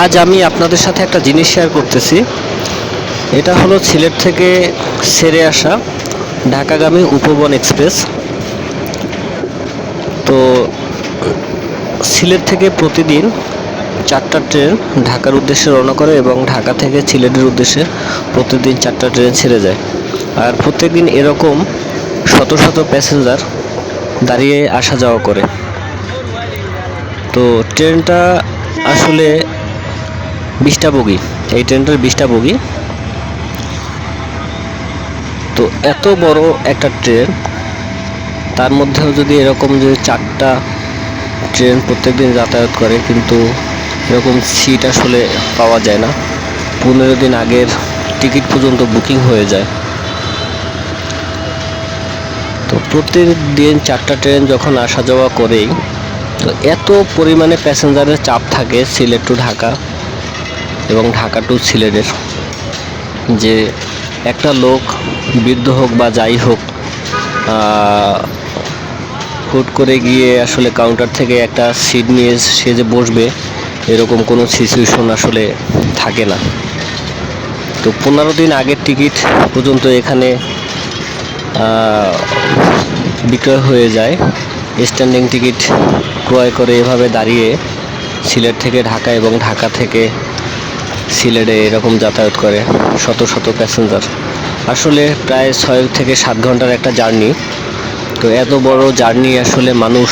আজ আমি আপনাদের সাথে একটা জিনিস শেয়ার করতেছি। এটা হলো সিলেট থেকে সেরে আসা ঢাকাগামী উপবন এক্সপ্রেস। তো সিলেট থেকে প্রতিদিন চারটা ট্রেন ঢাকার উদ্দেশ্যে রওনা করে এবং ঢাকা থেকে সিলেটের উদ্দেশ্যে প্রতিদিন চারটা ট্রেন ছেড়ে যায়। আর প্রত্যেকদিন এরকম শত শত প্যাসেঞ্জার দাঁড়িয়ে আসা যাওয়া করে। তো ট্রেনটা আসলে বিশটা বগি, এই ট্রেনটার বিশটা বগি। তো এত বড় একটা ট্রেন, তার মধ্যেও যদি এরকম যে চারটা ট্রেন প্রত্যেকদিন যাতায়াত করে, কিন্তু এরকম সিট আসলে পাওয়া যায় না। পনেরো দিন আগের টিকিট পর্যন্ত বুকিং হয়ে যায়। তো প্রতিদিন চারটা ট্রেন যখন আসা যাওয়া করেই, তো এত পরিমাণে প্যাসেঞ্জারের চাপ থাকে সিলেট টু ঢাকা। এবং ঢাকা টু সিলেটের যে একটা লোক, বৃদ্ধ হোক বা যাই হোক হুট করে গিয়ে আসলে কাউন্টার থেকে একটা সিট নিয়ে সে যে বসবে, এরকম কোনো সিচুয়েশন আসলে থাকে না। তো পনেরো দিন আগের টিকিট পর্যন্ত এখানে বিক্রয় হয়ে যায়। স্ট্যান্ডিং টিকিট ক্রয় করে এভাবে দাঁড়িয়ে সিলেট থেকে ঢাকা এবং ঢাকা থেকে সিলেটে এরকম যাতায়াত করে, শত শত প্যাসেঞ্জার আসলে প্রায় ছয় থেকে সাত ঘণ্টার একটা জার্নি। তো এত বড় জার্নি আসলে মানুষ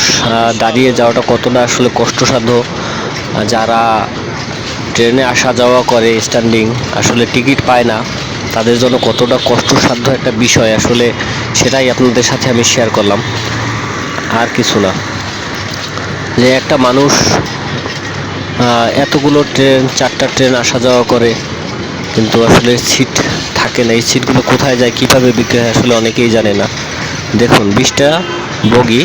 দাঁড়িয়ে যাওয়াটা কতটা আসলে কষ্টসাধ্য? যারা ট্রেনে আসা যাওয়া করে স্ট্যান্ডিং আসলে টিকিট পায় না, তাদের জন্য কতটা কষ্টসাধ্য একটা বিষয় আসলে সেটাই আপনাদের সাথে আমি শেয়ার করলাম। আর কিছু না। যে একটা মানুষ এতগুলো ট্রেন, চারটা ট্রেন আসা যাওয়া করে, কিন্তু আসলে সিট থাকে না। এই সিটগুলো কোথায় যায়, কীভাবে বিক্রি হয়, আসলে অনেকেই জানে না। দেখুন, বিশটা বগি